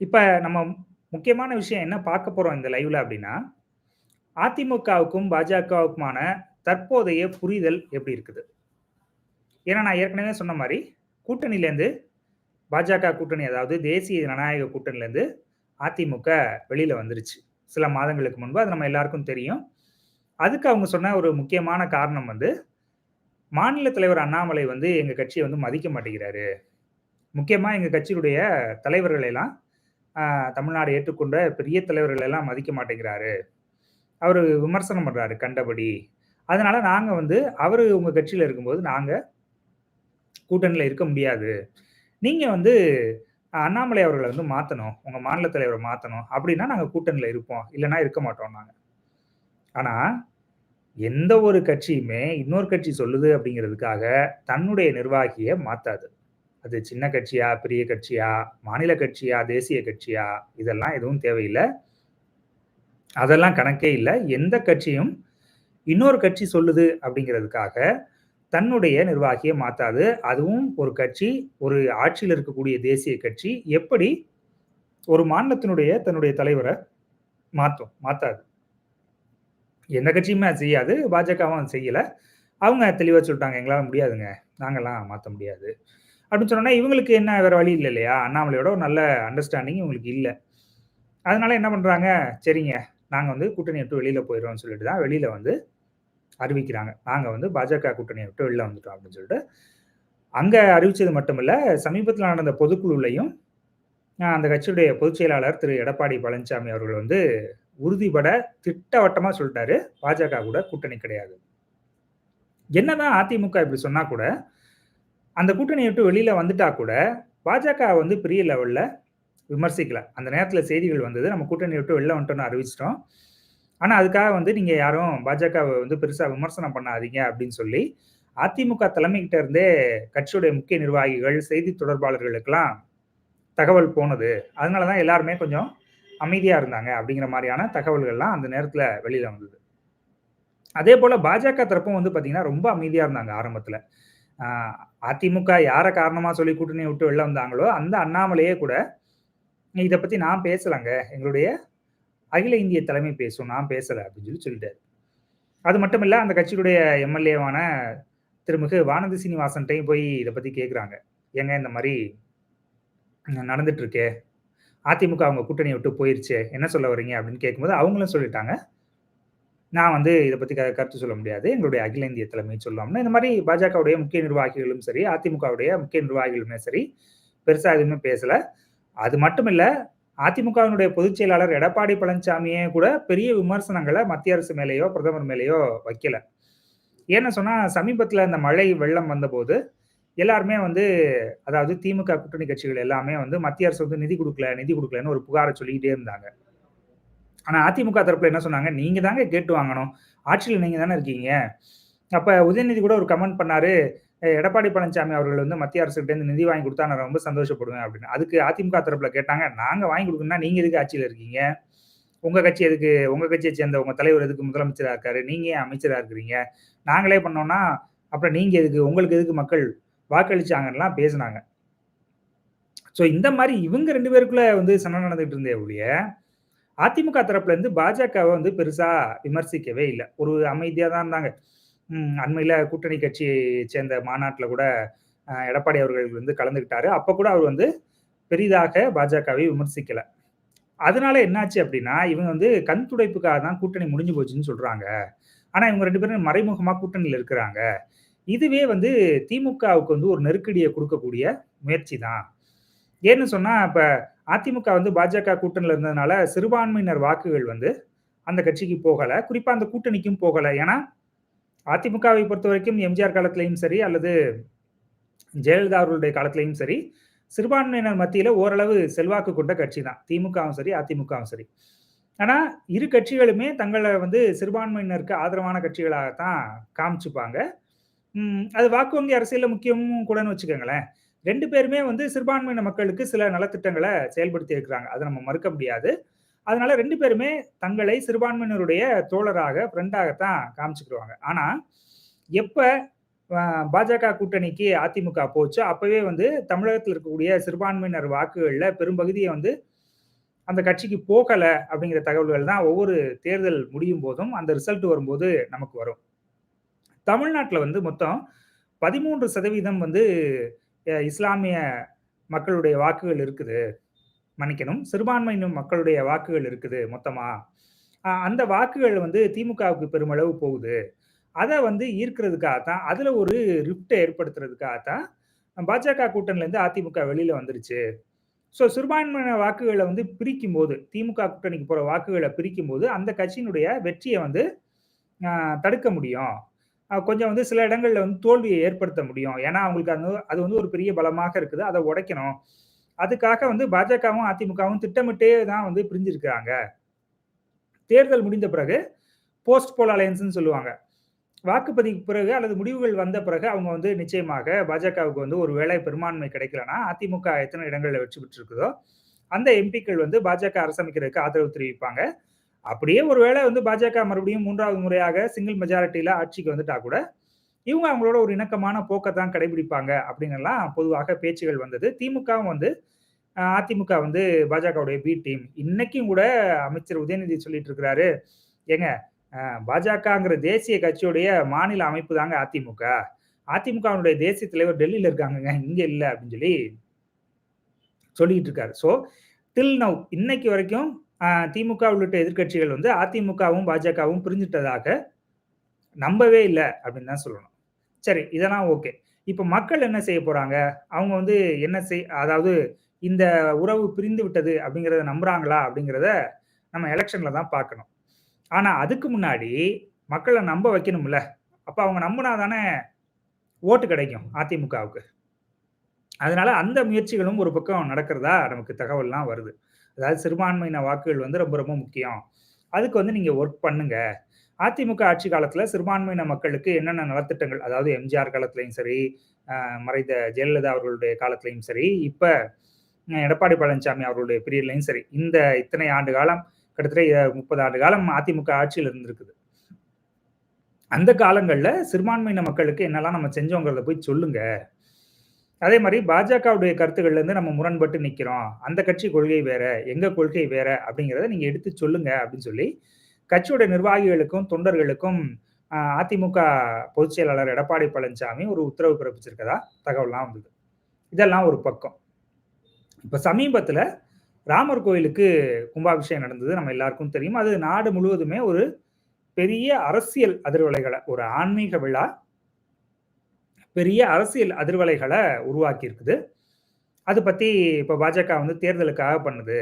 இப்போ நம்ம முக்கியமான விஷயம் என்ன பார்க்க போகிறோம் இந்த லைவ்ல அப்படின்னா, அதிமுகவுக்கும், பாஜகவுக்குமான தற்போதைய புரிதல் எப்படி இருக்குது? ஏன்னா நான் ஏற்கனவே சொன்ன மாதிரி கூட்டணியிலேருந்து பாஜக கூட்டணி அதாவது தேசிய ஜனநாயக கூட்டணியிலேருந்து அதிமுக வெளியில் வந்துருச்சு. சில மாதங்களுக்கு முன்பு. அது நம்ம எல்லாருக்கும் தெரியும். அதுக்கு அவங்க சொன்ன ஒரு முக்கியமான காரணம் வந்து, மாநில தலைவர் அண்ணாமலை வந்து எங்கள் கட்சியை வந்து மதிக்க மாட்டேங்கிறாரு. முக்கியமாக எங்கள் கட்சியினுடைய தலைவர்களெல்லாம் தமிழ்நாடு ஏற்றுக்கொண்ட பெரிய தலைவர்கள் எல்லாம் மதிக்க மாட்டேங்கிறாரு. அவர் விமர்சனம் பண்ணுறாரு கண்டபடி. அதனால நாங்கள் வந்து அவர் உங்கள் கட்சியில் இருக்கும்போது நாங்கள் கூட்டணியில் இருக்க முடியாது. நீங்கள் வந்து அண்ணாமலை அவர்களை வந்து மாற்றணும் உங்கள் மாநில தலைவரை மாற்றணும் அப்படின்னா நாங்கள் கூட்டணியில் இருப்போம். இல்லைன்னா இருக்க மாட்டோம்னாங்க. ஆனால் எந்த ஒரு கட்சியுமே இன்னொரு கட்சி சொல்லுது அப்படிங்கிறதுக்காக தன்னுடைய நிர்வாகியை மாற்றாது அது சின்ன கட்சியா, பெரிய கட்சியா, மாநில கட்சியா, தேசிய கட்சியா இதெல்லாம் எதுவும் தேவையில்லை அதெல்லாம் கணக்கே இல்லை எந்த கட்சியும் இன்னொரு கட்சி சொல்லுது அப்படிங்கிறதுக்காக தன்னுடைய நிர்வாகியை மாத்தாது. அதுவும் ஒரு கட்சி, ஒரு ஆட்சியில் இருக்கக்கூடிய தேசிய கட்சி எப்படி ஒரு மாநிலத்தினுடைய தன்னுடைய தலைவரை மாற்றும் மாத்தாது. எந்த கட்சியுமே அது செய்யாது. பாஜகவும் செய்யலை அவங்க தெளிவாக சொல்லிட்டாங்க. எங்களால் முடியாதுங்க. நாங்கள்லாம் மாற்ற முடியாது. அப்படின்னு சொன்னோனே, இவங்களுக்கு என்ன வேற வழி இல்லை இல்லையா? அண்ணாமலையோட ஒரு நல்ல அண்டர்ஸ்டாண்டிங் இவங்களுக்கு இல்லை அதனால என்ன பண்றாங்க, சரிங்க நாங்க வந்து கூட்டணி விட்டு வெளியில போயிர்றோம்னு சொல்லிட்டு தான் வெளியில வந்து அறிவிக்கிறாங்க. நாங்க வந்து பாஜக கூட்டணியை விட்டு வெளியில் வந்துட்டோம் அப்படின்னு சொல்லிட்டு. அங்க அறிவிச்சது மட்டும் சமீபத்தில் நடந்த பொதுக்குழுலையும் அந்த கட்சியுடைய பொதுச் செயலாளர் திரு எடப்பாடி பழனிசாமி அவர்கள் வந்து உறுதிபட திட்டவட்டமாக சொல்லிட்டாரு பாஜக கூட கூட்டணி கிடையாது. என்னதான் அதிமுக இப்படி சொன்னா கூட, அந்த கூட்டணியை விட்டு வெளியில வந்துட்டா கூட, பாஜக வந்து பெரிய லெவல்ல விமர்சிக்கல. அந்த நேரத்தில் செய்திகள் வந்தது. நம்ம கூட்டணி விட்டு வெளில வந்துட்டோம்னு அறிவிச்சிட்டோம் ஆனா, அதுக்காக வந்து நீங்க யாரும் பாஜகவை வந்து பெருசா விமர்சனம் பண்ணாதீங்க அப்படின்னு சொல்லி, அதிமுக தலைமைகிட்ட இருந்தே கட்சியுடைய முக்கிய நிர்வாகிகள், செய்தி தொடர்பாளர்களுக்கெல்லாம் தகவல் போனது. அதனால தான் எல்லாருமே கொஞ்சம் அமைதியா இருந்தாங்க அப்படிங்கிற மாதிரியான தகவல்கள்லாம் அந்த நேரத்தில் வெளியில வந்தது. அதே போல் பாஜக தரப்பும் வந்து பார்த்திங்கன்னா ரொம்ப அமைதியா இருந்தாங்க ஆரம்பத்தில் அதிமுக யார காரணமா சொல்லி கூட்டணி விட்டு வெளில வந்தாங்களோ, அந்த அண்ணாமலையே கூட, இத பத்தி நான் பேசலங்க. எங்களுடைய அகில இந்திய தலைமை பேசும். நான் பேசல அப்படின்னு சொல்லி சொல்லிட்டாரு. அது மட்டும் இல்ல, அந்த கட்சியுடைய எம்.எல்.ஏவான திருமிகு வானதி சீனிவாசன்ட்டையும் போய் இதை பத்தி கேட்குறாங்க. ஏங்க இந்த மாதிரி நடந்துட்டு இருக்கே. அதிமுக அவங்க கூட்டணியை விட்டு போயிருச்சு என்ன சொல்ல வரீங்க அப்படின்னு கேட்கும்போது, அவங்களும் சொல்லிட்டாங்க. நான் வந்து இதை பத்தி க கருத்து சொல்ல முடியாது. எங்களுடைய அகில இந்திய தலைமை சொல்லலாம்னா இந்த மாதிரி பாஜகவுடைய முக்கிய நிர்வாகிகளும் சரி, அதிமுகவுடைய முக்கிய நிர்வாகிகளுமே சரி, பெருசா எதுவுமே பேசல. அது மட்டும் இல்ல, அதிமுகவினுடைய பொதுச் செயலாளர் எடப்பாடி பழனிசாமியே கூட பெரிய விமர்சனங்களை மத்திய அரசு மேலேயோ பிரதமர் மேலேயோ வைக்கல. ஏன்னு சொன்னா, சமீபத்தில் இந்த மழை, வெள்ளம் வந்தபோது, எல்லாருமே வந்து அதாவது திமுக கூட்டணி கட்சிகள் எல்லாமே வந்து மத்திய அரசு வந்து நிதி கொடுக்கல நிதி கொடுக்கலன்னு ஒரு புகாரை சொல்லிக்கிட்டே இருந்தாங்க. ஆனா, அதிமுக தரப்புல என்ன சொன்னாங்க, நீங்க தாங்க கேட்டு வாங்கணும். ஆட்சியில் நீங்க தானே இருக்கீங்க. அப்ப உதயநிதி கூட ஒரு கமெண்ட் பண்ணாரு. எடப்பாடி பழனிசாமி அவர்கள் வந்து மத்திய அரசுகிட்டேருந்து நிதி வாங்கி கொடுத்தா நான் ரொம்ப சந்தோஷப்படுவேன் அப்படின்னு. அதுக்கு அதிமுக தரப்புல கேட்டாங்க, நாங்க வாங்கி கொடுக்கணும்னா நீங்க எதுக்கு ஆட்சியில் இருக்கீங்க? உங்க கட்சி எதுக்கு உங்க கட்சியை சேர்ந்த உங்க தலைவர் எதுக்கு முதலமைச்சரா இருக்காரு? நீங்க ஏன் அமைச்சரா இருக்கிறீங்க? நாங்களே பண்ணோம்னா, அப்புறம் நீங்க எதுக்கு? உங்களுக்கு எதுக்கு மக்கள் வாக்களிச்சாங்கன்னுலாம் பேசுனாங்க. ஸோ இந்த மாதிரி இவங்க ரெண்டு பேருக்குள்ள வந்து சண்டை நடந்துகிட்டு இருந்தே ஒழிய, அதிமுக தரப்புல இருந்து பாஜகவை வந்து பெருசா விமர்சிக்கவே இல்லை ஒரு அமைதியா தான் இருந்தாங்க. அண்மையில கூட்டணி கட்சியை சேர்ந்த மாநாட்டில் கூட எடப்பாடி அவர்கள் வந்து கலந்துக்கிட்டாரு. அப்ப கூட அவர் வந்து பெரிதாக பாஜகவை விமர்சிக்கல. அதனால என்னாச்சு அப்படின்னா, இவங்க வந்து கண் துடைப்புக்காக தான் கூட்டணி முடிஞ்சு போச்சுன்னு சொல்றாங்க. ஆனா, இவங்க ரெண்டு பேரும் மறைமுகமா கூட்டணியில் இருக்கிறாங்க. இதுவே வந்து திமுகவுக்கு வந்து ஒரு நெருக்கடியை கொடுக்கக்கூடிய முயற்சி தான். ஏன்னு சொன்னால் இப்போ அதிமுக வந்து பாஜக கூட்டணியில் இருந்ததுனால சிறுபான்மையினர் வாக்குகள் வந்து அந்த கட்சிக்கு போகலை குறிப்பாக அந்த கூட்டணிக்கும் போகலை ஏன்னா, அதிமுகவை பொறுத்த வரைக்கும் எம்ஜிஆர் காலத்திலையும் சரி, அல்லது ஜெயலலிதா அவர்களுடைய காலத்திலையும் சரி, சிறுபான்மையினர் மத்தியில் ஓரளவு செல்வாக்கு கொண்ட கட்சி தான். திமுகவும் சரி, அதிமுகவும் சரி. ஆனால் இரு கட்சிகளுமே தங்களை வந்து சிறுபான்மையினருக்கு ஆதரவான கட்சிகளாக தான் காமிச்சுப்பாங்க. அது வாக்கு வங்கி அரசியலில் முக்கியமும் கூடன்னு வச்சுக்கோங்களேன் ரெண்டு பேருமே வந்து சிறுபான்மையின மக்களுக்கு சில நலத்திட்டங்களை செயல்படுத்தி இருக்கிறாங்க. அதை நம்ம மறுக்க முடியாது. அதனால ரெண்டு பேருமே தங்களை சிறுபான்மையினருடைய தோழராக, ஃப்ரெண்டாக தான் ஆனா, எப்ப பாஜக கூட்டணிக்கு அதிமுக போச்சோ, அப்பவே வந்து தமிழகத்தில் இருக்கக்கூடிய சிறுபான்மையினர் வாக்குகளில் பெரும்பகுதியை வந்து அந்த கட்சிக்கு போகலை அப்படிங்கிற தகவல்கள் தான் ஒவ்வொரு தேர்தல் முடியும் போதும் அந்த ரிசல்ட் வரும்போது நமக்கு வரும் தமிழ்நாட்டில் வந்து மொத்தம் பதிமூன்று சதவீதம் வந்து இஸ்லாமிய மக்களுடைய வாக்குகள் இருக்குது. மன்னிக்கணும். சிறுபான்மையினும் மக்களுடைய வாக்குகள் இருக்குது மொத்தமா. அந்த வாக்குகள் வந்து திமுகவுக்கு பெருமளவு போகுது. அதை வந்து ஈர்க்கிறதுக்காக தான் அதில் ஒரு ரிப்டை ஏற்படுத்துறதுக்காக தான் பாஜக கூட்டணிலேருந்து அதிமுக வெளியில் வந்துருச்சு. ஸோ சிறுபான்மையின வாக்குகளை வந்து பிரிக்கும் போது திமுக கூட்டணிக்கு போகிற வாக்குகளை பிரிக்கும் போது அந்த கட்சியினுடைய வெற்றியை வந்து தடுக்க முடியும். கொஞ்சம் வந்து சில இடங்களில் வந்து தோல்வியை ஏற்படுத்த முடியும். ஏன்னா அவங்களுக்கு அது அது வந்து ஒரு பெரிய பலமாக இருக்குது. அதை உடைக்கணும். அதுக்காக வந்து பாஜகவும் அதிமுகவும் திட்டமிட்டே தான் வந்து பிரிஞ்சிருக்கிறாங்க. தேர்தல் முடிந்த பிறகு போஸ்ட் போல் அலையன்ஸ்னு சொல்லுவாங்க. வாக்குப்பதிவு பிறகு அல்லது முடிவுகள் வந்த பிறகு அவங்க வந்து நிச்சயமாக பாஜகவுக்கு வந்து ஒரு வேலை பெரும்பான்மை கிடைக்கலன்னா அதிமுக எத்தனை இடங்களில் வெற்றி பெற்றிருக்குதோ அந்த எம்பிக்கள் வந்து பாஜக அரசமைக்கிறதுக்கு ஆதரவு தெரிவிப்பாங்க. அப்படியே ஒரு வேளை வந்து பாஜக மறுபடியும் மூன்றாவது முறையாக சிங்கிள் மெஜாரிட்டியில ஆட்சிக்கு வந்துட்டா கூட இவங்க அவங்களோட ஒரு இணக்கமான போக்கை தான் கடைபிடிப்பாங்க அப்படின்னுலாம் பொதுவாக பேச்சுகள் வந்தது. திமுகவும் வந்து அதிமுக வந்து பாஜகவுடைய பி டீம் இன்னைக்கும் கூட அமைச்சர் உதயநிதி சொல்லிட்டு இருக்கிறாரு. ஏங்க பாஜகங்கிற தேசிய கட்சியுடைய மாநில அமைப்பு தாங்க அதிமுக. அதிமுகவுடைய தேசிய தலைவர் டெல்லியில இருக்காங்கங்க இங்க இல்லை அப்படின்னு சொல்லி சொல்லிட்டு இருக்காரு. ஸோ டில் நவ் இன்னைக்கு வரைக்கும் திமுக உள்ளிட்ட எதிர்கட்சிகள் வந்து அதிமுகவும் பாஜகவும் பிரிஞ்சிட்டதாக நம்பவே இல்லை அப்படின்னு தான் சொல்லணும். சரி இதெல்லாம் ஓகே. இப்போ மக்கள் என்ன செய்ய போறாங்க? அவங்க வந்து என்ன செய் அதாவது இந்த உறவு பிரிந்து விட்டது அப்படிங்கிறத நம்புறாங்களா அப்படிங்கிறத நம்ம எலெக்ஷன்ல தான் பார்க்கணும். ஆனா அதுக்கு முன்னாடி மக்களை நம்ப வைக்கணும்ல. அப்ப அவங்க நம்பினா தானே ஓட்டு கிடைக்கும் அதிமுகவுக்கு. அதனால அந்த முயற்சிகளும் ஒரு பக்கம் நடக்கிறதா நமக்கு தகவல்லாம் வருது. அதாவது சிறுபான்மையின வாக்குகள் வந்து ரொம்ப ரொம்ப முக்கியம். அதுக்கு வந்து நீங்கள் ஒர்க் பண்ணுங்க. அதிமுக ஆட்சி காலத்தில் சிறுபான்மையின மக்களுக்கு என்னென்ன நலத்திட்டங்கள் அதாவது எம்ஜிஆர் காலத்துலையும் சரி மறைந்த ஜெயலலிதா அவர்களுடைய காலத்துலையும் சரி இப்போ எடப்பாடி பழனிசாமி அவர்களுடைய பீரியட்லையும் சரி இந்த இத்தனை ஆண்டு காலம் கிட்டத்தட்ட முப்பது ஆண்டு காலம் அதிமுக ஆட்சியில் இருந்திருக்குது. அந்த காலங்களில் சிறுபான்மையின மக்களுக்கு என்னெல்லாம் நம்ம செஞ்சோங்கிறத போய் சொல்லுங்கள் அதே மாதிரி பாஜகவுடைய கருத்துக்கள்ல இருந்து நம்ம முரண்பட்டு நிற்கிறோம் அந்த கட்சி கொள்கை வேற எங்க கொள்கை வேற அப்படிங்கிறத நீங்க எடுத்து சொல்லுங்க அப்படின்னு சொல்லி கட்சியோட நிர்வாகிகளுக்கும் தொண்டர்களுக்கும் அதிமுக பொதுச் செயலாளர் எடப்பாடி பழனிசாமி ஒரு உத்தரவு பிறப்பிச்சிருக்கதா? தகவல்லாம் வந்தது. இதெல்லாம் ஒரு பக்கம். இப்ப சமீபத்துல ராமர் கோயிலுக்கு கும்பாபிஷேகம் நடந்தது நம்ம எல்லாருக்கும் தெரியும். அது நாடு முழுவதுமே ஒரு பெரிய அரசியல் அதிர்வலைகளை ஒரு ஆன்மீக விழா பெரிய அரசியல் அதிர்வலைகளை உருவாக்கி இருக்குது அது பற்றி இப்போ பாஜக வந்து தேர்தலுக்காக பண்ணுது.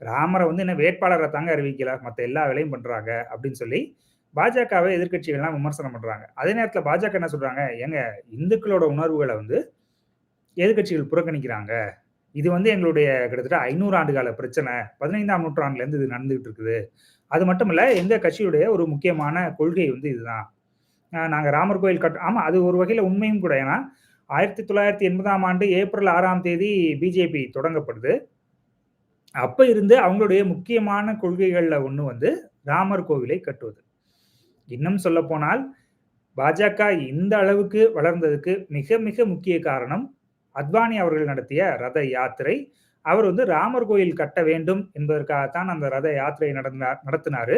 ராமரை வந்து என்ன வேட்பாளரை தாங்க அறிவிக்கல மற்ற எல்லா வேலையும் பண்ணுறாங்க அப்படின்னு சொல்லி பாஜகவை எதிர்கட்சிகள்லாம் விமர்சனம் பண்ணுறாங்க அதே நேரத்தில் பாஜக என்ன சொல்கிறாங்க எங்க இந்துக்களோட உணர்வுகளை வந்து எதிர்கட்சிகள் புறக்கணிக்கிறாங்க. இது வந்து எங்களுடைய கிட்டத்தட்ட ஐநூறு ஆண்டு கால பிரச்சனை. பதினைந்தாம் நூற்றாண்டுலேருந்து இது நடந்துகிட்டு இருக்குது. அது மட்டும் இல்லை எங்கள் கட்சியுடைய ஒரு முக்கியமான கொள்கை வந்து இதுதான். நாங்கள் ராமர் கோயில் கட் ஆமாம் அது ஒரு வகையில் உண்மையும் கூட. ஏன்னா ஆயிரத்தி தொள்ளாயிரத்தி எண்பதாம் ஆண்டு ஏப்ரல் ஆறாம் தேதி பிஜேபி தொடங்கப்படுது. அப்போ இருந்து அவங்களுடைய முக்கியமான கொள்கைகளில் ஒன்று வந்து ராமர் கோவிலை கட்டுவது. இன்னும் சொல்ல போனால் பாஜக இந்த அளவுக்கு வளர்ந்ததுக்கு மிக மிக முக்கிய காரணம் அத்வானி அவர்கள் நடத்திய ரத யாத்திரை. அவர் வந்து ராமர் கோயில் கட்ட வேண்டும் என்பதற்காகத்தான் அந்த ரத யாத்திரை நடந்தார் நடத்தினாரு.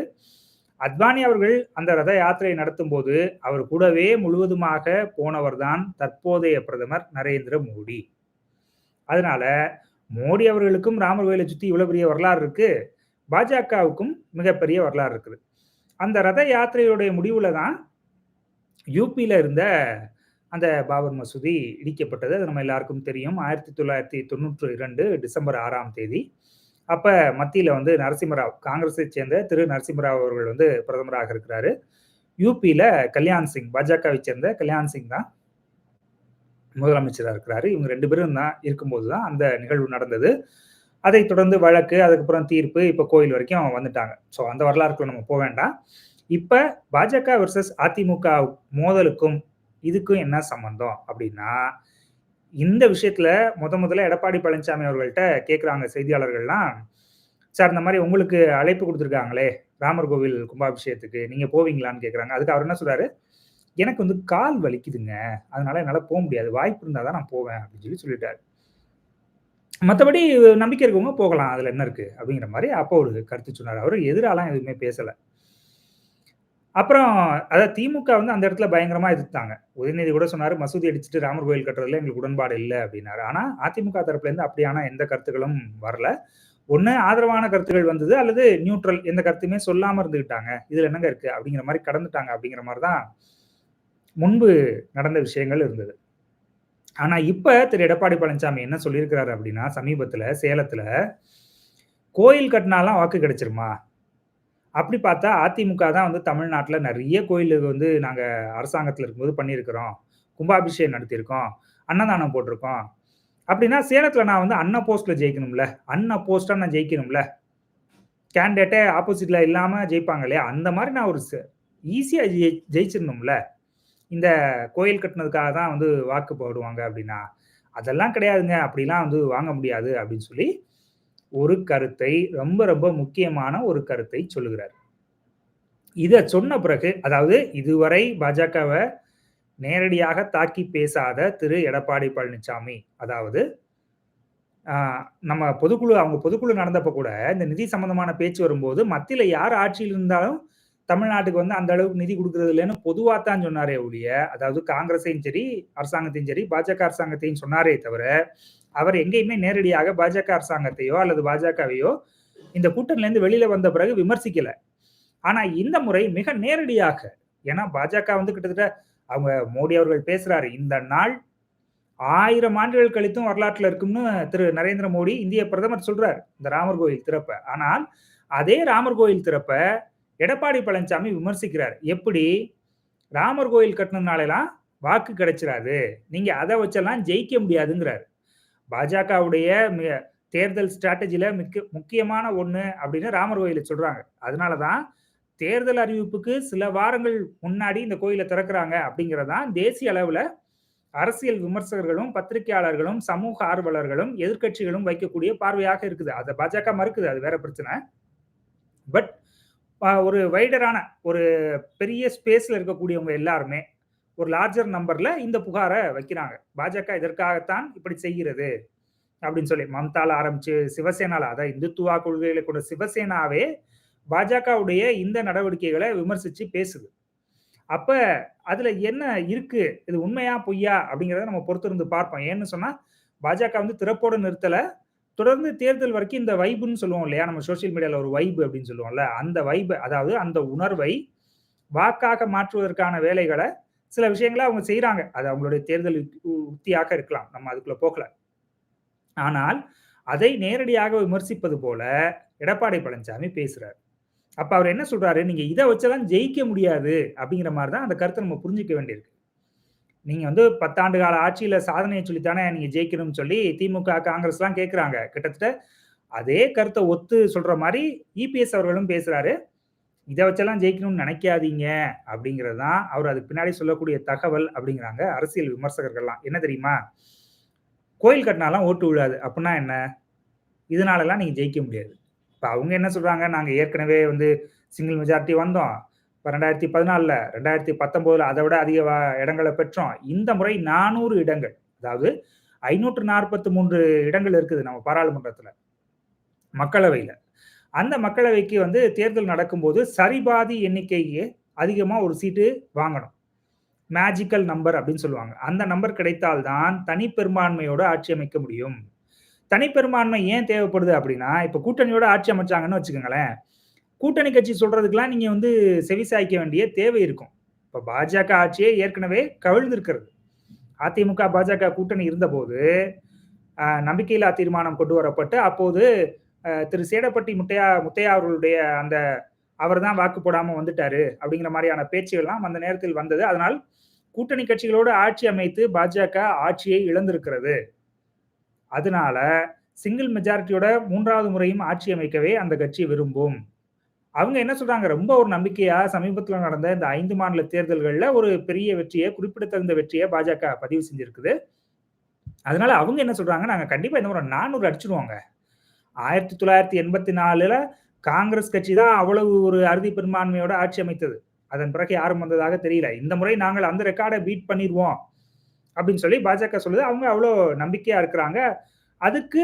அத்வானி அவர்கள் அந்த ரத யாத்திரை நடத்தும் போது அவர் கூடவே முழுவதுமாக போனவர்தான் தற்போதைய பிரதமர் நரேந்திர மோடி. அதனால மோடி அவர்களுக்கும் ராமர் கோயிலை சுற்றி இவ்வளவு பெரிய வரலாறு இருக்கு. பாஜகவுக்கும் மிகப்பெரிய வரலாறு இருக்குது. அந்த ரத யாத்திரையுடைய முடிவுல தான் யூபியில இருந்த அந்த பாபர் மசூதி இடிக்கப்பட்டது. அது நம்ம எல்லாருக்கும் தெரியும். ஆயிரத்தி தொள்ளாயிரத்தி தொண்ணூற்றி இரண்டு டிசம்பர் ஆறாம் தேதி. அப்ப மத்தியில வந்து நரசிம்மராவ் காங்கிரஸை சேர்ந்த திரு நரசிம்மராவ் அவர்கள் வந்து பிரதமராக இருக்கிறாரு. யூபியில கல்யாண் சிங் பாஜகவை சேர்ந்த கல்யாண் சிங் தான் முதலமைச்சராக இருக்கிறாரு. இவங்க ரெண்டு பேரும் தான் இருக்கும்போது தான் அந்த நிகழ்வு நடந்தது. அதை தொடர்ந்து வழக்கு அதுக்கப்புறம் தீர்ப்பு இப்போ கோயில் வரைக்கும் வந்துட்டாங்க. ஸோ அந்த வரலாறுக்குள்ள நம்ம போக வேண்டாம். இப்போ பாஜக வெர்சஸ் அதிமுக மோதலுக்கும் இதுக்கும் என்ன சம்பந்தம் அப்படின்னா இந்த விஷயத்துல முத முதல்ல எடப்பாடி பழனிசாமி அவர்கள்ட்ட கேட்குறாங்க செய்தியாளர்கள்லாம் சார் இந்த மாதிரி உங்களுக்கு அழைப்பு கொடுத்துருக்காங்களே ராமர் கோவில் கும்பாபிஷேகத்துக்கு நீங்க போவீங்களான்னு கேட்குறாங்க அதுக்கு அவர் என்ன சொல்றாரு எனக்கு வந்து கால் வலிக்குதுங்க அதனால என்னால் போக முடியாது வாய்ப்பு இருந்தால் தான் நான் போவேன் அப்படின்னு சொல்லி சொல்லிட்டாரு மற்றபடி நம்பிக்கை இருக்கவங்க போகலாம். அதில் என்ன இருக்கு? அப்படிங்கிற மாதிரி அப்போ ஒரு கருத்து சொன்னார் அவர் எதிராலாம் எதுவுமே பேசலை அப்புறம் அதாவது திமுக வந்து அந்த இடத்துல பயங்கரமா எதிர்த்தாங்க. உதயநிதி கூட சொன்னாரு, "மசூதி அடிச்சுட்டு ராமர் கோயில் கட்டுறதுல எங்களுக்கு உடன்பாடு இல்லை அப்படின்னாரு. ஆனா அதிமுக தரப்புல இருந்து அப்படியான எந்த கருத்துக்களும் வரல. ஒன்று ஆதரவான கருத்துக்கள் வந்தது அல்லது நியூட்ரல் எந்த கருத்துமே சொல்லாம இருந்துகிட்டாங்க. இதுல என்னங்க இருக்கு? அப்படிங்கிற மாதிரி கடந்துட்டாங்க அப்படிங்கிற மாதிரி தான் முன்பு நடந்த விஷயங்கள் இருந்தது. ஆனா இப்ப திரு எடப்பாடி பழனிசாமி என்ன சொல்லியிருக்கிறாரு அப்படின்னா, சமீபத்துல சேலத்துல, கோயில் கட்டினாலாம் வாக்கு கிடைச்சிருமா? அப்படி பார்த்தா அதிமுக தான் வந்து தமிழ்நாட்டில் நிறைய கோயிலுக்கு வந்து நாங்கள் அரசாங்கத்தில் இருக்கும்போது பண்ணியிருக்கிறோம். கும்பாபிஷேகம் நடத்தியிருக்கோம். அன்னதானம் போட்டிருக்கோம். அப்படின்னா சேலத்தில் நான் வந்து அன்ன போஸ்ட்டில் ஜெயிக்கணும்ல. அன்ன போஸ்ட்டாக நான் ஜெயிக்கணும்ல. கேண்டிடேட்டே ஆப்போசிட்டில் இல்லாமல் ஜெயிப்பாங்க இல்லையா? அந்த மாதிரி நான் ஒரு ஈஸியாக ஜெயி ஜெய் இந்த கோயில் கட்டினதுக்காக தான் வந்து வாக்கு போடுவாங்க அப்படின்னா. அதெல்லாம் கிடையாதுங்க. அப்படிலாம் வந்து வாங்க முடியாது அப்படின்னு சொல்லி, ஒரு கருத்தை ரொம்ப ரொம்ப முக்கியமான ஒரு கருத்தை சொல்லுகிறார். இதை சொன்ன பிறகு அதாவது இதுவரை பாஜகவை நேரடியாக தாக்கி பேசாத திரு எடப்பாடி பழனிசாமி, அதாவது நம்ம பொதுக்குழு அவங்க பொதுக்குழு நடந்தப்ப கூட இந்த நிதி சம்பந்தமான பேச்சு வரும்போது, மத்தியில் யார் ஆட்சியில் இருந்தாலும் தமிழ்நாட்டுக்கு வந்து அந்த அளவுக்கு நிதி கொடுக்கறது இல்லைன்னு பொதுவாக தான் சொன்னாரே ஒழிய, அதாவது காங்கிரஸையும் சரி, அரசாங்கத்தையும் சரி, பாஜக அரசாங்கத்தையும் சொன்னாரே தவிர, அவர் எங்கேயுமே நேரடியாக பாஜக அரசாங்கத்தையோ அல்லது பாஜகவையோ இந்த கூட்டணிலேருந்து வெளியில வந்த பிறகு விமர்சிக்கல. ஆனா இந்த முறை மிக நேரடியாக ஏன்னா பாஜக வந்து கிட்டத்தட்ட அவங்க மோடி அவர்கள் பேசுறாரு. இந்த நாள் ஆயிரம் ஆண்டுகள் கழித்தும் வரலாற்றில் இருக்கும்னு திரு நரேந்திர மோடி இந்திய பிரதமர் சொல்றார். இந்த ராமர் கோயில் திறப்ப. ஆனால் அதே ராமர் கோயில் திறப்ப எடப்பாடி பழனிசாமி விமர்சிக்கிறார். எப்படி? ராமர் கோயில் கட்டினதுனாலலாம் வாக்கு கிடைச்சிடாது நீங்க அதை வச்செல்லாம் ஜெயிக்க முடியாதுங்கிறாரு. பாஜகவுடைய மிக தேர்தல் ஸ்ட்ராட்டஜியில மிக்க முக்கியமான ஒண்ணு அப்படின்னு ராமர் கோயில சொல்றாங்க. அதனால தான் தேர்தல் அறிவிப்புக்கு சில வாரங்கள் முன்னாடி இந்த கோயிலை திறக்குறாங்க அப்படிங்கிறதான் தேசிய அளவுல அரசியல் விமர்சகர்களும், பத்திரிகையாளர்களும், சமூக ஆர்வலர்களும், எதிர்க்கட்சிகளும் வைக்கக்கூடிய பார்வையாக இருக்குது. அதை பாஜக மறுக்குது. அது வேற பிரச்சனை. பட் ஒரு வைடரான ஒரு பெரிய ஸ்பேஸ்ல இருக்கக்கூடியவங்க எல்லாருமே, ஒரு லார்ஜர் நம்பர்ல இந்த புகாரை வைக்கிறாங்க. பாஜக இதற்காகத்தான் இப்படி செய்கிறது. அப்படின்னு சொல்லி. மம்தால ஆரம்பிச்சு சிவசேனால அதான் இந்துத்துவா கொள்கைகளை கூட சிவசேனாவே பாஜகவுடைய இந்த நடவடிக்கைகளை விமர்சிச்சு பேசுது. அப்ப அதுல என்ன இருக்கு? இது உண்மையா? பொய்யா? அப்படிங்கிறத நம்ம பொறுத்திருந்து பார்ப்போம். ஏன்னு சொன்னா, பாஜக வந்து திறப்போட நிறுத்தல. தொடர்ந்து தேர்தல் வரைக்கும் இந்த வைபுன்னு சொல்லுவோம் இல்லையா? நம்ம சோசியல் மீடியால ஒரு வைபு அப்படின்னு சொல்லுவோம்ல. அந்த வைபு அதாவது அந்த உணர்வை வாக்காக மாற்றுவதற்கான வேலைகளை சில விஷயங்களை அவங்க செய்கிறாங்க அது அவங்களுடைய தேர்தல் உத்தியாக இருக்கலாம். நம்ம அதுக்குள்ள போகல. ஆனால் அதை நேரடியாக விமர்சிப்பது போல எடப்பாடி பழனிசாமி பேசுறார். அப்ப அவர் என்ன சொல்றாரு? நீங்க இதை வச்செல்லாம் ஜெயிக்க முடியாது அப்படிங்கிற மாதிரி தான் அந்த கருத்தை நம்ம புரிஞ்சுக்க வேண்டியிருக்கு. நீங்க வந்து பத்தாண்டு கால ஆட்சியில சாதனையை சொல்லித்தானே நீங்கள் நீங்க ஜெயிக்கணும்னு சொல்லி திமுக, காங்கிரஸ்லாம் கேட்குறாங்க கிட்டத்தட்ட அதே கருத்தை ஒத்து சொல்ற மாதிரி இபிஎஸ் அவர்களும் பேசுறாரு. இதை வச்செல்லாம் ஜெயிக்கணும்னு நினைக்காதீங்க அப்படிங்கிறது தான் அவர் அதுக்கு பின்னாடி சொல்லக்கூடிய தகவல் அப்படிங்கிறாங்க அரசியல் விமர்சகர்கள்லாம். என்ன தெரியுமா? கோயில் கட்டினாலாம் ஓட்டு விழாது. அப்படின்னா என்ன? இதனாலலாம் நீங்கள் ஜெயிக்க முடியாது. இப்போ அவங்க என்ன சொல்கிறாங்க நாங்கள் ஏற்கனவே வந்து சிங்கிள் மெஜாரிட்டி வந்தோம். இப்போ ரெண்டாயிரத்தி பதினாலில் ரெண்டாயிரத்தி பத்தொம்போதில் அதை விட அதிக இடங்களை பெற்றோம். இந்த முறை 400 இடங்கள். அதாவது 543 இடங்கள் இருக்குது நம்ம பாராளுமன்றத்தில் மக்களவையில் அந்த மக்களவைக்கு வந்து தேர்தல் நடக்கும்போது சரிபாதி எண்ணிக்கையே அதிகமாக ஒரு சீட்டு வாங்கணும். மேஜிக்கல் நம்பர் அப்படின்னு சொல்லுவாங்க. அந்த நம்பர் கிடைத்தால் தான் தனிப்பெரும்பான்மையோட ஆட்சி அமைக்க முடியும். தனிப்பெரும்பான்மை ஏன் தேவைப்படுது அப்படின்னா, இப்போ கூட்டணியோட ஆட்சி அமைச்சாங்கன்னு வச்சுக்கோங்களேன் கூட்டணி கட்சி சொல்றதுக்கெல்லாம் நீங்கள் வந்து செவிசாய்க்க வேண்டிய தேவை இருக்கும். இப்போ பாஜக ஆட்சியே ஏற்கனவே கவிழ்ந்திருக்கிறது. அதிமுக, பாஜக கூட்டணி இருந்தபோது, நம்பிக்கையில்லா தீர்மானம் கொண்டு வரப்பட்டு, அப்போது திரு சேடப்பட்டி முத்தையா முத்தையா அவர்களுடைய அந்த அவர் தான் வாக்கு போடாமல் வந்துட்டாரு அப்படிங்கிற மாதிரியான பேச்சுகள்லாம் அந்த நேரத்தில் வந்தது. அதனால் கூட்டணி கட்சிகளோடு ஆட்சி அமைத்து பாஜக ஆட்சியை இழந்திருக்கிறது. அதனால சிங்கிள் மெஜாரிட்டியோட மூன்றாவது முறையும் ஆட்சி அமைக்கவே அந்த கட்சி விரும்பும். அவங்க என்ன சொல்றாங்க? ரொம்ப ஒரு நம்பிக்கையா சமீபத்தில் நடந்த இந்த ஐந்து மாநில தேர்தல்கள்ல ஒரு பெரிய வெற்றியை குறிப்பிடத்தகுந்த வெற்றியை பாஜக பதிவு செஞ்சிருக்குது. அதனால அவங்க என்ன சொல்றாங்க? நாங்க கண்டிப்பா இந்த முறை 400 அடிச்சுருவோங்க. 1984ல காங்கிரஸ் கட்சி தான் அவ்வளவு ஒரு அறுதி பெரும்பான்மையோட ஆட்சி அமைத்தது. அதன் பிறகு யாரும் வந்ததாக தெரியல. இந்த முறை நாங்கள் அந்த ரெக்கார்டை பீட் பண்ணிடுவோம் அப்படின்னு சொல்லி பாஜக சொல்லுது. அவங்க அவ்வளோ நம்பிக்கையா இருக்கிறாங்க. அதுக்கு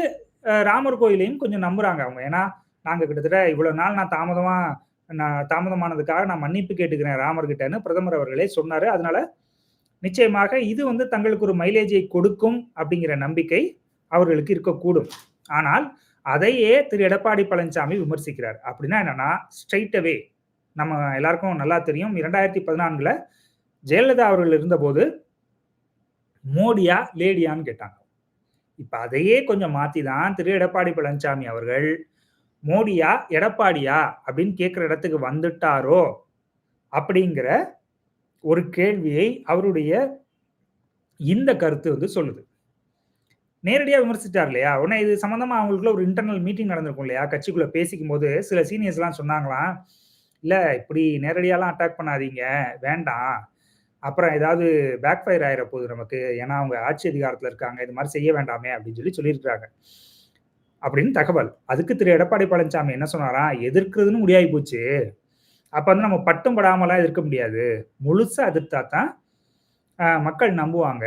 ராமர் கோயிலையும் கொஞ்சம் நம்புறாங்க அவங்க. ஏன்னா, நாங்கள் கிட்டத்தட்ட இவ்வளோ நாள் நான் தாமதமா நான் தாமதமானதுக்காக நான் மன்னிப்பு கேட்டுக்கிறேன் ராமர்கிட்டன்னு பிரதமர் அவர்களே சொன்னாரு. அதனால நிச்சயமாக இது வந்து தங்களுக்கு ஒரு மைலேஜை கொடுக்கும் அப்படிங்கிற நம்பிக்கை அவர்களுக்கு இருக்கக்கூடும். ஆனால் அதையே திரு எடப்பாடி பழனிசாமி விமர்சிக்கிறார். அப்படின்னா என்னன்னா, ஸ்ட்ரைட்டவே அவே நம்ம எல்லாருக்கும் நல்லா தெரியும். 2014ல ஜெயலலிதா அவர்கள் இருந்தபோது மோடியா? லேடியான்னு கேட்டாங்க. இப்ப அதையே கொஞ்சம் மாத்தி தான் திரு எடப்பாடி பழனிசாமி அவர்கள், மோடியா? எடப்பாடியா? அப்படின்னு கேட்கிற இடத்துக்கு வந்துட்டாரோ? அப்படிங்கிற ஒரு கேள்வியை அவருடைய இந்த கருத்து வந்து சொல்லுது. நேரடியாக விமர்சித்தார் இல்லையா? உடனே இது சம்மந்தமாக அவங்களுக்குள்ள ஒரு இன்டர்னல் மீட்டிங் நடந்திருக்கும் இல்லையா? கட்சிக்குள்ள பேசிக்கும்போது சில சீனியர்ஸ்லாம் சொன்னாங்களாம், இல்லை இப்படி நேரடியாலாம் அட்டாக் பண்ணாதீங்க. வேண்டாம். அப்புறம் ஏதாவது பேக் ஃபயர் ஆகிற போகுது நமக்கு. ஏன்னா அவங்க ஆட்சி அதிகாரத்தில் இருக்காங்க. இது மாதிரி செய்ய வேண்டாமே" அப்படின்னு சொல்லி சொல்லியிருக்கிறாங்க. அப்படின்னு தகவல். அதுக்கு திரு எடப்பாடி பழனிசாமி என்ன சொன்னாராம், எதிர்க்கிறதுன்னு முடியாகி போச்சு. அப்போ வந்து நம்ம பட்டும் படாமலாம் எதிர்க்க முடியாது. முழுசாக எதிர்த்தா தான் மக்கள் நம்புவாங்க.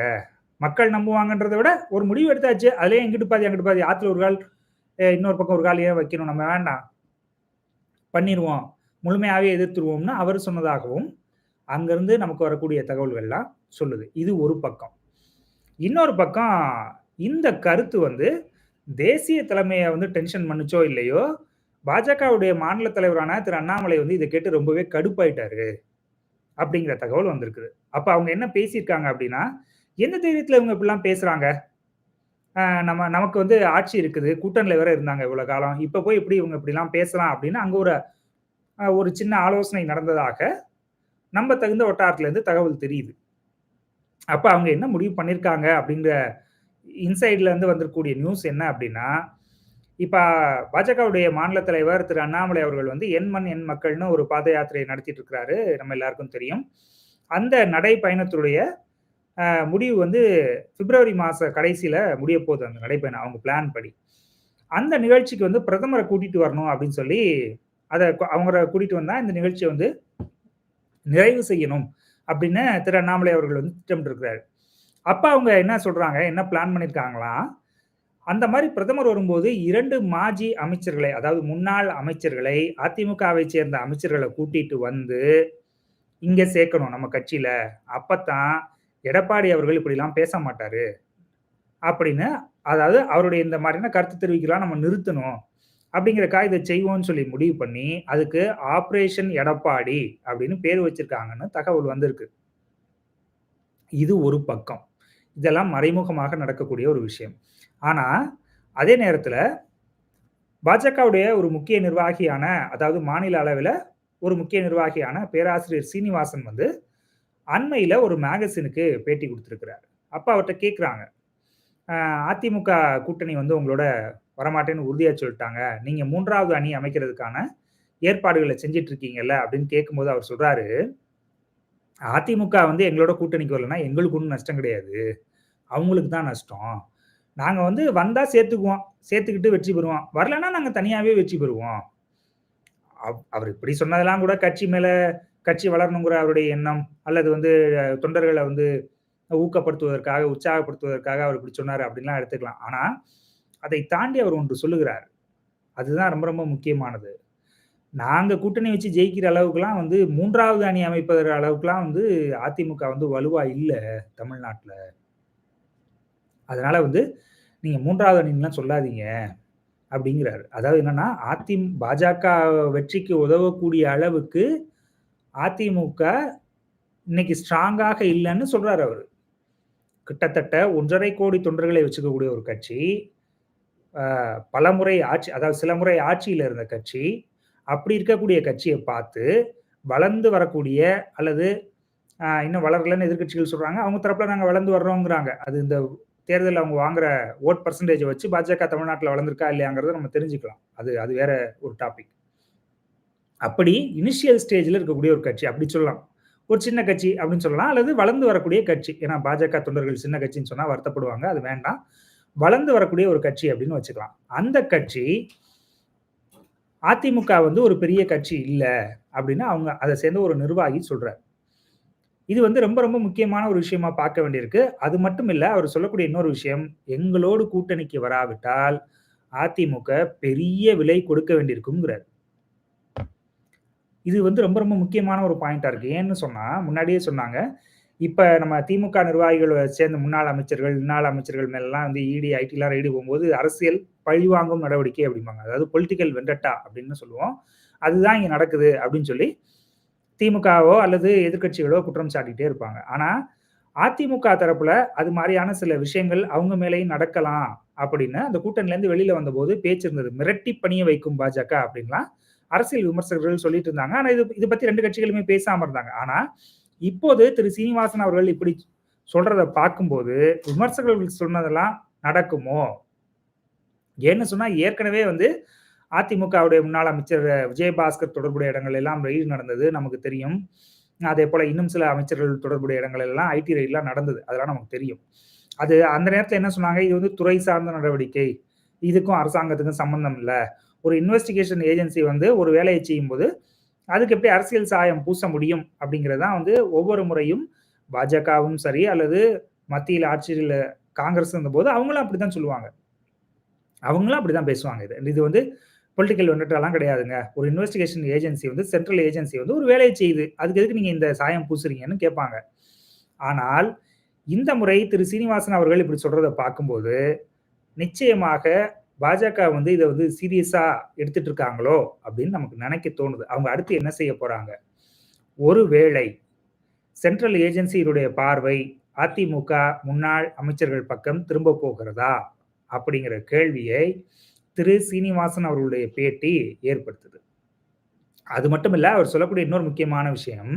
மக்கள் நம்புவாங்கன்றத விட ஒரு முடிவு எடுத்தாச்சு. அதுலேயே எங்கிட்டு பாதி, அங்கிட்டு பாதி. ஆத்துல ஒரு கால், இன்னொரு பக்கம் ஒரு கால் ஏன் வைக்கணும்? நம்ம வேண்டாம். பண்ணிடுவோம் முழுமையாகவே எதிர்த்துருவோம்னு அவர் சொன்னதாகவும், அங்கேருந்து நமக்கு வரக்கூடிய தகவல்கள்லாம் சொல்லுது. இது ஒரு பக்கம். இன்னொரு பக்கம் இந்த கருத்து வந்து தேசிய தலைமையை வந்து டென்ஷன் பண்ணுச்சோ இல்லையோ, பாஜகவுடைய மாநில தலைவரான திரு அண்ணாமலை வந்து இதை கேட்டு ரொம்பவே கடுப்பாயிட்டாரு. அப்படிங்கிற தகவல் வந்திருக்குது. அப்போ அவங்க என்ன பேசியிருக்காங்க அப்படின்னா, எந்த தைரியத்தில் இவங்க இப்படிலாம் பேசுகிறாங்க நம்ம நமக்கு வந்து ஆட்சி இருக்குது. கூட்டணியில் வேற இருந்தாங்க இவ்வளோ காலம். இப்போ போய் எப்படி இவங்க இப்படிலாம் பேசலாம் அப்படின்னு அங்கே ஒரு ஒரு சின்ன ஆலோசனை நடந்ததாக, நம்ம தகுந்த வட்டாரத்துலேருந்து தகவல் தெரியுது. அப்போ அவங்க என்ன முடிவு பண்ணியிருக்காங்க அப்படிங்கிற இன்சைட்ல இருந்து வந்திருக்கக்கூடிய நியூஸ் என்ன அப்படின்னா, இப்போ பாஜகவுடைய மாநில தலைவர் திரு அண்ணாமலை அவர்கள் வந்து என் மண் என் மக்கள்னு ஒரு பாத யாத்திரையை நடத்திட்டு இருக்கிறாரு. நம்ம எல்லாருக்கும் தெரியும். அந்த நடை பயணத்துடைய முடிவு வந்து பிப்ரவரி மாத கடைசியில் முடிய போகுது அந்த நடைபயணம் அவங்க பிளான் படி. அந்த நிகழ்ச்சிக்கு வந்து பிரதமரை கூட்டிட்டு வரணும் அப்படின்னு சொல்லி, அதை அவங்கள கூட்டிட்டு வந்தால் இந்த நிகழ்ச்சியை வந்து நிறைவு செய்யணும் அப்படின்னு திரு அண்ணாமலை அவர்கள் வந்து திட்டமிட்டிருக்கிறாரு. அப்போ அவங்க என்ன சொல்கிறாங்க என்ன பிளான் பண்ணியிருக்காங்களாம், அந்த மாதிரி பிரதமர் வரும்போது இரண்டு மாஜி அமைச்சர்களை, அதாவது முன்னாள் அமைச்சர்களை, அதிமுகவை சேர்ந்த அமைச்சர்களை கூட்டிட்டு வந்து, இங்கே சேர்க்கணும் நம்ம கட்சியில் அப்போத்தான் எடப்பாடி அவர்கள் இப்படிலாம் பேச மாட்டாரு. அப்படின்னு அதாவது அவருடைய இந்த மாதிரியான கருத்து தெரிவிக்கலாம் நம்ம நிறுத்தணும். அப்படிங்கிறக்காக இதை செய்வோம்னு சொல்லி முடிவு பண்ணி, அதுக்கு ஆப்ரேஷன் எடப்பாடி அப்படின்னு பேர் வச்சிருக்காங்கன்னு தகவல் வந்திருக்கு. இது ஒரு பக்கம். இதெல்லாம் மறைமுகமாக நடக்கக்கூடிய ஒரு விஷயம். ஆனா, அதே நேரத்துல பாஜகவுடைய ஒரு முக்கிய நிர்வாகியான, அதாவது மாநில அளவில் ஒரு முக்கிய நிர்வாகியான பேராசிரியர் சீனிவாசன் வந்து, அண்மையில் ஒரு மேகசினுக்கு பேட்டி குடுத்திருக்கிறார். அப்போ அவர்கிட்ட கேட்குறாங்க. அதிமுக கூட்டணி வந்து உங்களோட வரமாட்டேன்னு உறுதியாக சொல்லிட்டாங்க நீங்கள் மூன்றாவது அணி அமைக்கிறதுக்கான ஏற்பாடுகளை செஞ்சுட்டு இருக்கீங்கல்ல அப்படின்னு கேட்கும்போது அவர் சொல்கிறாரு அதிமுக வந்து எங்களோட கூட்டணிக்கு வரலன்னா எங்களுக்கு ஒன்றும் நஷ்டம் கிடையாது. அவங்களுக்கு தான் நஷ்டம். நாங்கள் வந்து வந்தால் சேர்த்துக்குவோம். சேர்த்துக்கிட்டு வெற்றி பெறுவோம். வரலன்னா நாங்கள் தனியாகவே வெற்றி பெறுவோம். அவ் அவர் இப்படி சொன்னதெல்லாம் கூட கட்சி மேலே கட்சி வளரணுங்கிற அவருடைய எண்ணம், அல்லது வந்து தொண்டர்களை வந்து ஊக்கப்படுத்துவதற்காக, உற்சாகப்படுத்துவதற்காக அவர் இப்படி சொன்னார் அப்படின்லாம் எடுத்துக்கலாம். ஆனால் அதை தாண்டி அவர் ஒன்று சொல்லுகிறார். அதுதான் ரொம்ப ரொம்ப முக்கியமானது. நாங்கள் கூட்டணி வச்சு ஜெயிக்கிற அளவுக்குலாம் வந்து மூன்றாவது அணி அமைப்பதற்கு அளவுக்குலாம் வந்து அதிமுக வந்து வலுவாக இல்லை தமிழ்நாட்டில் அதனால வந்து நீங்கள் மூன்றாவது அணின்லாம் சொல்லாதீங்க. அப்படிங்கிறாரு. அதாவது என்னன்னா, அதி பாஜக வெற்றிக்கு உதவக்கூடிய அளவுக்கு அதிமுக இன்னைக்கு ஸ்ட்ராங்காக இல்லைன்னு சொல்றாரு அவர் கிட்டத்தட்ட 1 1/2 கோடி தொண்டர்களை வச்சுக்கக்கூடிய ஒரு கட்சி. பல பலமுறை ஆட்சி அதாவது சில முறை ஆட்சியில் இருந்த கட்சி. அப்படி இருக்கக்கூடிய கட்சியை பார்த்து, வளர்ந்து வரக்கூடிய அல்லது இன்னும் வளரலன்னு எதிர்க்கட்சிகள் சொல்றாங்க. அவங்க தரப்புல நாங்கள் வளர்ந்து வர்றோங்கிறாங்க அது இந்த தேர்தலில் அவங்க வாங்குற ஓட் பர்சன்டேஜை வச்சு பாஜக தமிழ்நாட்டில் வளர்ந்துருக்கா இல்லையாங்கிறத நம்ம தெரிஞ்சுக்கலாம். அது அது வேற ஒரு டாபிக். அப்படி இனிஷியல் ஸ்டேஜில் இருக்கக்கூடிய ஒரு கட்சி அப்படி சொல்லலாம். ஒரு சின்ன கட்சி அப்படின்னு சொல்லலாம். அல்லது வளர்ந்து வரக்கூடிய கட்சி. ஏன்னா பாஜக தொண்டர்கள் சின்ன கட்சின்னு சொன்னா வருத்தப்படுவாங்க. அது வேண்டாம். வளர்ந்து வரக்கூடிய ஒரு கட்சி அப்படின்னு வச்சுக்கலாம். அந்த கட்சி அதிமுக வந்து ஒரு பெரிய கட்சி இல்லை அப்படின்னு அவங்க அதை சேர்ந்த ஒரு நிர்வாகி சொல்றார். இது வந்து ரொம்ப ரொம்ப முக்கியமான ஒரு விஷயமா பார்க்க வேண்டியிருக்கு. அது மட்டும் இல்ல, அவர் சொல்லக்கூடிய இன்னொரு விஷயம், எங்களோடு கூட்டணிக்கு வராவிட்டால், அதிமுக பெரிய விலை கொடுக்க வேண்டியிருக்குங்கிறார் இது வந்து ரொம்ப ரொம்ப முக்கியமான ஒரு பாயிண்ட்டா இருக்கு. ஏன்னு சொன்னா, முன்னாடியே சொன்னாங்க. இப்ப நம்ம திமுக நிர்வாகிகள் சேர்ந்த முன்னாள் அமைச்சர்கள், முன்னாள் அமைச்சர்கள் மேலலாம் வந்து இடி, ஐடிலாம் ரெய்டு போகும்போது, அரசியல் பழிவாங்கும் நடவடிக்கை அப்படிம்பாங்க. அதாவது பொலிட்டிக்கல் வெண்டட்டா அப்படின்னு சொல்லுவோம். அதுதான் இங்க நடக்குது அப்படின்னு சொல்லி, திமுகவோ அல்லது எதிர்க்கட்சிகளோ குற்றம் சாட்டிகிட்டே இருப்பாங்க. ஆனா, அதிமுக தரப்புல அது மாதிரியான சில விஷயங்கள் அவங்க மேலேயும் நடக்கலாம் அப்படின்னு அந்த கூட்டணிலேருந்து வெளியில வந்தபோது பேச்சு இருந்தது. மிரட்டி பணிய வைக்கும் பாஜக அப்படின்லாம் அரசியல் விமர்சகர்கள் சொல்லிட்டு இருந்தாங்க. ஆனா, இது இதை பத்தி ரெண்டு கட்சிகளுமே பேசாம இருந்தாங்க. ஆனா, இப்போது திரு சீனிவாசன் அவர்கள் இப்படி சொல்றத பார்க்கும்போது, விமர்சகர்கள் சொன்னதெல்லாம் நடக்குமோ? ஏன்னு சொன்னா, ஏற்கனவே வந்து அதிமுகவுடைய முன்னாள் அமைச்சர் விஜயபாஸ்கர் தொடர்புடைய இடங்கள் எல்லாம் ரெய்டு நடந்தது நமக்கு தெரியும். அதே போல இன்னும் சில அமைச்சர்கள் தொடர்புடைய இடங்கள் எல்லாம் ஐடி ரெய்டுலாம் நடந்தது. அதெல்லாம் நமக்கு தெரியும். அது அந்த நேரத்தில் என்ன சொன்னாங்க, இது வந்து துறை சார்ந்த நடவடிக்கை. இதுக்கும் அரசாங்கத்துக்கும் சம்மந்தம் இல்லை ஒரு இன்வெஸ்டிகேஷன் ஏஜென்சி வந்து ஒரு வேலைய செய்யும்போது, அதுக்கு எப்படி அரசியல் சாயம் பூச முடியும் அப்படிங்கிறது தான் வந்து ஒவ்வொரு முறையும் பாஜகவும் சரி, அல்லது மத்தியில் ஆட்சியில் காங்கிரஸ் இருந்தபோது அவங்களும் அப்படி தான் சொல்லுவாங்க. அவங்களும் அப்படி தான் பேசுவாங்க இது இது வந்து பொலிட்டிக்கல் வெண்டட்டாலாம் கிடையாதுங்க. ஒரு இன்வெஸ்டிகேஷன் ஏஜென்சி வந்து சென்ட்ரல் ஏஜென்சி வந்து ஒரு வேலையை செய்யுது. அதுக்கு எதுக்கு நீங்கள் இந்த சாயம் பூசுறீங்கன்னு கேட்பாங்க. ஆனால், இந்த முறை திரு சீனிவாசன் அவர்கள் இப்படி சொல்கிறத பார்க்கும்போது, நிச்சயமாக பாஜக வந்து இதை வந்து சீரியஸா எடுத்துட்டு இருக்காங்களோ அப்படின்னு நமக்கு நினைக்க தோணுது. அவங்க அடுத்து என்ன செய்ய போறாங்க? ஒருவேளை சென்ட்ரல் ஏஜென்சியினுடைய பார்வை அதிமுக முன்னாள் அமைச்சர்கள் பக்கம் திரும்ப போகிறதா? அப்படிங்கிற கேள்வியை திரு சீனிவாசன் அவர்களுடைய பேட்டி ஏற்படுத்துது. அது மட்டும் இல்லை அவர் சொல்லக்கூடிய இன்னொரு முக்கியமான விஷயம்,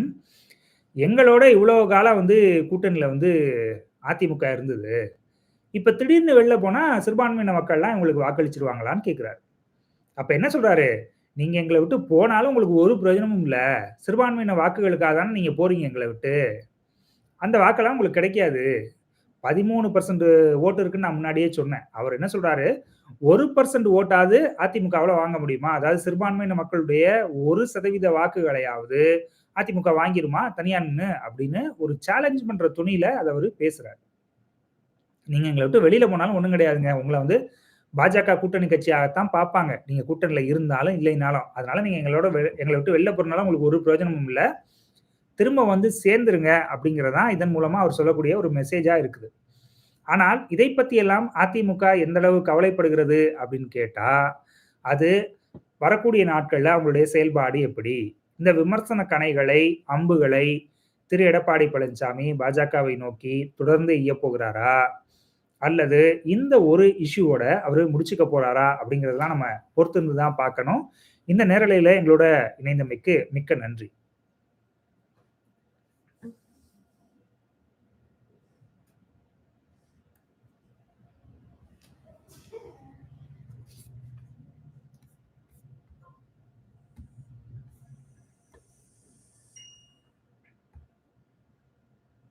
எங்களோட இவ்வளோ காலம் வந்து கூட்டணியில் வந்து அதிமுக இருந்தது. இப்ப திடீர்னு வெளில போனா சிறுபான்மையின மக்கள்லாம் உங்களுக்கு வாக்களிச்சிருவாங்களான்னு கேட்குறாரு அப்ப என்ன சொல்றாரு? நீங்க எங்களை விட்டு போனாலும் உங்களுக்கு ஒரு பிரயோஜனமும் இல்ல. சிறுபான்மையின வாக்குகளுக்காக தானே நீங்க போறீங்க எங்களை விட்டு. அந்த வாக்கெல்லாம் உங்களுக்கு கிடைக்காது. 13% ஓட்டு இருக்குன்னு நான் முன்னாடியே சொன்னேன். அவர் என்ன சொல்றாரு, ஒரு பர்சன்ட் ஓட்டாவது அதிமுகவில் வாங்க முடியுமா? அதாவது சிறுபான்மையின மக்களுடைய ஒரு சதவீத வாக்குகளையாவது அதிமுக வாங்கிருமா தனியான்னு அப்படின்னு ஒரு சேலஞ்ச் பண்ற துணியில் அதை அவர் பேசுறாரு. நீங்கள் எங்களை விட்டு வெளியில் போனாலும் ஒன்றும் கிடையாதுங்க. உங்களை வந்து பாஜக கூட்டணி கட்சியாகத்தான் பார்ப்பாங்க. நீங்கள் கூட்டணியில் இருந்தாலும், இல்லைனாலும். அதனால நீங்கள் எங்களோட எங்களை விட்டு வெளில போகிறனாலும் உங்களுக்கு ஒரு பிரயோஜனமும் இல்லை திரும்ப வந்து சேர்ந்துருங்க அப்படிங்கிறதான் இதன் மூலமாக அவர் சொல்லக்கூடிய ஒரு மெசேஜாக இருக்குது. ஆனால் இதை பற்றியெல்லாம் அதிமுக எந்த அளவு கவலைப்படுகிறது அப்படின்னு கேட்டால் அது வரக்கூடிய நாட்களில் அவங்களுடைய செயல்பாடு எப்படி? இந்த விமர்சன கணைகளை, அம்புகளை திரு எடப்பாடி பழனிசாமி பாஜகவை நோக்கி தொடர்ந்து எய்யப் போகிறாரா? அல்லது இந்த ஒரு இஷ்யூவோட அவர் முடிச்சுக்க போறாரா? அப்படிங்கிறதெல்லாம் நம்ம பொறுத்திருந்து தான் பார்க்கணும். இந்த நேரலையில எங்களோட இணைந்தமைக்கு மிக்க நன்றி.